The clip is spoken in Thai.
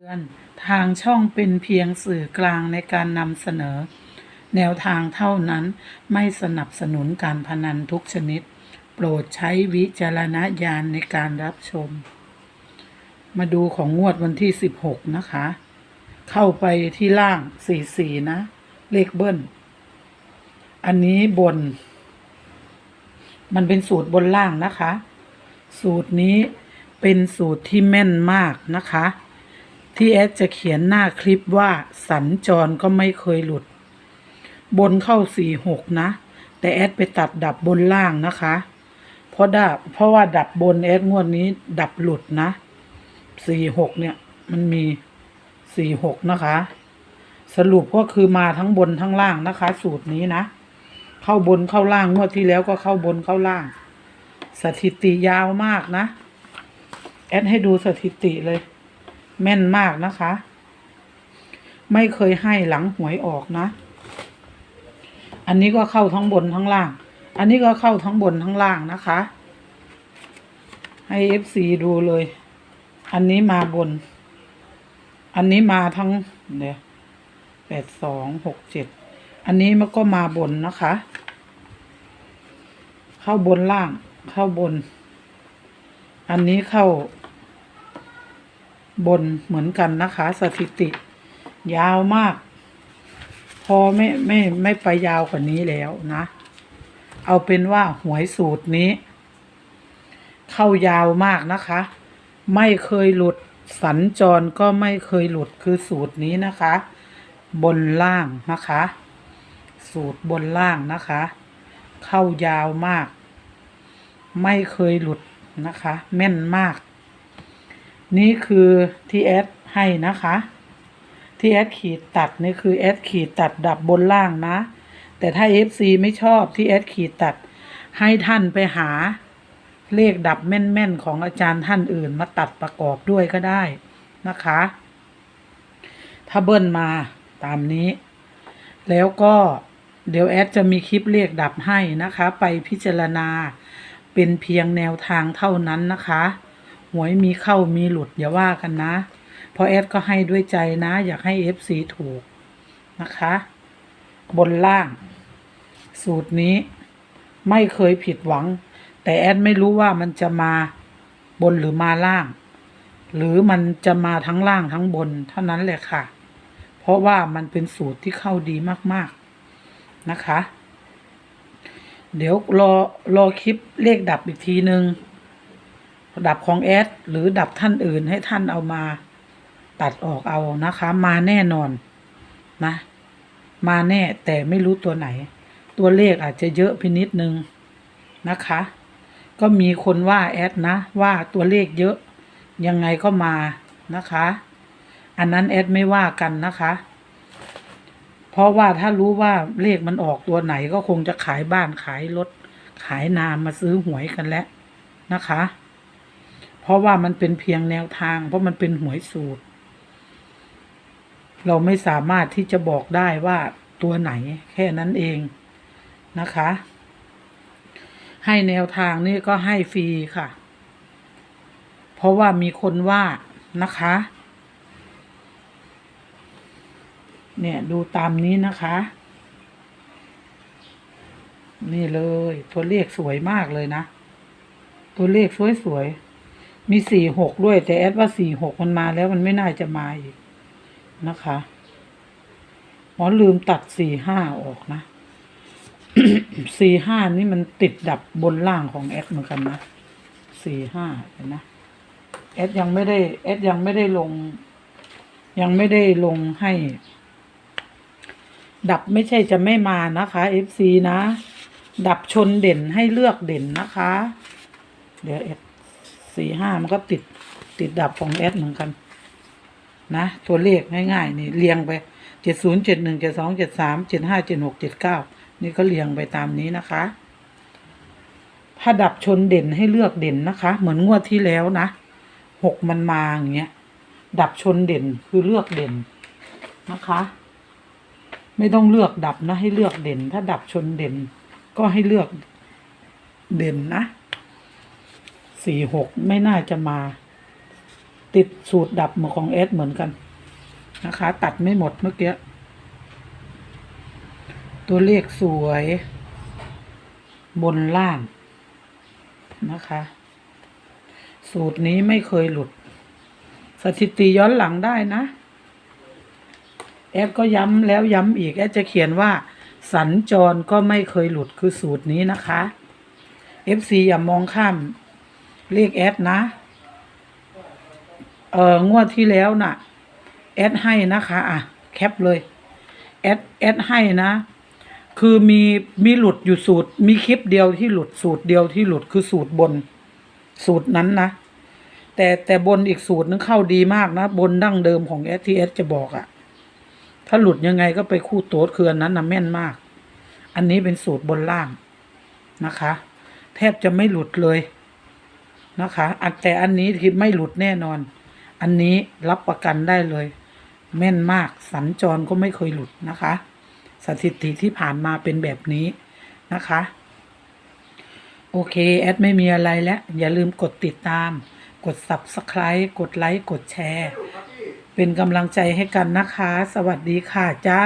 เตือนทางช่องเป็นเพียงสื่อกลางในการนำเสนอ แนวทางเท่านั้นไม่สนับสนุนการพนันทุกชนิด โปรดใช้วิจารณญาณในการรับชม มาดูของงวดวันที่ 16 นะคะ เข้าไปที่ล่าง 44 นะ เลขเบิ้ล อันนี้บน มันเป็นสูตรบนล่างนะคะ สูตรนี้เป็นสูตรที่แม่นมากนะคะ ที่แอดจะเขียนหน้าคลิปว่าสัญจรก็ไม่เคยหลุด บนเข้าสี่หกนะ แต่แอดไปตัดดับบนล่างนะคะ เพราะดับเพราะว่าดับบนแอดงวดนี้ดับหลุดนะสี่หกเนี่ยมันมีสี่หกนะคะ สรุปก็คือมาทั้งบนทั้งล่างนะคะ สูตรนี้นะ เข้าบนเข้าล่างงวดที่แล้วก็เข้าบนเข้าล่าง สถิติยาวมากนะ แอดให้ดูสถิติเลย แม่นมากนะคะ ไม่เคยให้หลังหวยออกนะ อันนี้ก็เข้าทั้งบนทั้งล่าง อันนี้ก็เข้าทั้งบนทั้งล่างนะคะ ให้เอฟซีดูเลย อันนี้มาบน อันนี้มาทั้งเดี๋ยวแปดสองหกเจ็ดอันนี้มันก็มาบนนะคะ เข้าบนล่าง เข้าบน อันนี้เข้า บนเหมือนกันนะคะ สถิติ ยาวมาก พอไม่ไม่ไม่ไปยาวกว่านี้แล้วนะ เอาเป็นว่าหวยสูตรนี้ เข้ายาวมากนะคะ ไม่เคยหลุดสัญจรก็ไม่เคยหลุดคือสูตรนี้นะคะ บนล่างนะคะ สูตรบนล่างนะคะ เข้ายาวมาก ไม่เคยหลุดนะคะ แม่นมาก นี่คือที่แอดให้นะคะ ที่แอดขีดตัดนี่คือแอดขีดตัดดับบนล่างนะ แต่ถ้า FC ไม่ชอบที่แอดขีดตัด ให้ท่านไปหาเลขดับแม่นๆ ของอาจารย์ท่านอื่นมาตัดประกอบด้วยก็ได้นะคะ ถ้าเบิ้ลมาตามนี้ แล้วก็เดี๋ยวแอดจะมีคลิปเลขดับให้นะคะ ไปพิจารณาเป็นเพียงแนวทางเท่านั้นนะคะ หวยมีเข้ามีหลุดอย่าว่ากันนะเพราะแอดก็ให้ด้วยใจนะ อยากให้ FC ถูกนะคะ บนล่าง สูตรนี้ไม่เคยผิดหวัง แต่แอดไม่รู้ว่ามันจะมาบนหรือมาล่าง หรือมันจะมาทั้งล่างทั้งบนเท่านั้นแหละค่ะ เพราะว่ามันเป็นสูตรที่เข้าดีมากๆนะคะ เดี๋ยวรอรอคลิปเลขดับอีกทีหนึ่ง ดับของแอดหรือดับท่านอื่นให้ท่านเอามาตัดออกเอานะคะ มาแน่นอนนะ มาแน่แต่ไม่รู้ตัวไหน ตัวเลขอาจจะเยอะไปนิดนึงนะคะ ก็มีคนว่าแอดนะ ว่าตัวเลขเยอะ ยังไงก็มานะคะ อันนั้นแอดไม่ว่ากันนะคะ เพราะว่าถ้ารู้ว่าเลขมันออกตัวไหนก็คงจะขายบ้านขายรถขายนามาซื้อหวยกันแล้วนะคะ เพราะว่ามันเป็นเพียงแนวทาง เพราะมันเป็นหวยสูตร เราไม่สามารถที่จะบอกได้ว่าตัวไหนแค่นั้นเองนะคะ ให้แนวทางนี่ก็ให้ฟรีค่ะ เพราะว่ามีคนว่านะคะ เนี่ยดูตามนี้นะคะ นี่เลย ตัวเลขสวยมากเลยนะ ตัวเลขสวยๆ มีสี่หกด้วย แต่แอดว่าสี่หกมันมาแล้วมันไม่น่าจะมาอีกนะคะหมอลืมตัดสี่ห้าออกนะสี่ห้านี่มันติดดับบนล่างของแอดเหมือนกันนะสี่ห้าเห็นนะแอดยังไม่ได้แอดยังไม่ได้ลง ยังไม่ได้ลงให้ ดับไม่ใช่จะไม่มานะคะ FC นะ ดับชนเด่นให้เลือกเด่นนะคะ เดี๋ยวแอด สี่ห้ามันก็ติดติดดับของแอดเหมือนกัน นะ ตัวเลขง่ายๆ นี่เรียงไปเจ็ดศูนย์เจ็ดหนึ่งเจ็ดสองเจ็ดสามเจ็ดห้าเจ็ดหกเจ็ดเก้านี่ก็เรียงไปตามนี้นะคะ ถ้าดับชนเด่นให้เลือกเด่นนะคะ เหมือนงวดที่แล้วนะหกมันมาอย่างเงี้ย ดับชนเด่นคือเลือกเด่นนะคะ ไม่ต้องเลือกดับนะ ให้เลือกเด่น ถ้าดับชนเด่น ก็ให้เลือกเด่นนะ สี่หกไม่น่าจะมา ติดสูตรดับมือของเอสเหมือนกัน นะคะ ตัดไม่หมดเมื่อกี้ ตัวเลขสวย บนล่าง นะคะ สูตรนี้ไม่เคยหลุด สถิติย้อนหลังได้นะแอดก็ย้ำแล้วย้ำอีกแอดจะเขียนว่า สัญจรก็ไม่เคยหลุดคือสูตรนี้นะคะ FC อย่ามองข้าม เลขแอดนะ เอองวดที่แล้วน่ะ แอดให้นะคะ อะ แคปเลย แอดแอดให้นะ คือมีมีหลุดอยู่สูตร มีคลิปเดียวที่หลุดสูตรเดียวที่หลุดคือสูตรบน สูตรนั้นนะ แต่แต่บนอีกสูตรนึงเข้าดีมากนะ บนดั้งเดิมของ s t s จะบอกอะถ้าหลุดยังไงก็ไปคู่โต๊ดคืออันนั้นนะแม่นมาก อันนี้เป็นสูตรบนล่างนะคะ แทบจะไม่หลุดเลย นะคะอันแต่อันนี้ที่ไม่หลุดแน่นอน อันนี้รับประกันได้เลย แม่นมากสัญจรก็ไม่เคยหลุดนะคะ สถิติที่ผ่านมาเป็นแบบนี้นะคะ โอเค แอดไม่มีอะไรแล้ว อย่าลืมกดติดตาม กด subscribe กดไลค์กดแชร์ เป็นกำลังใจให้กันนะคะ สวัสดีค่ะจ้า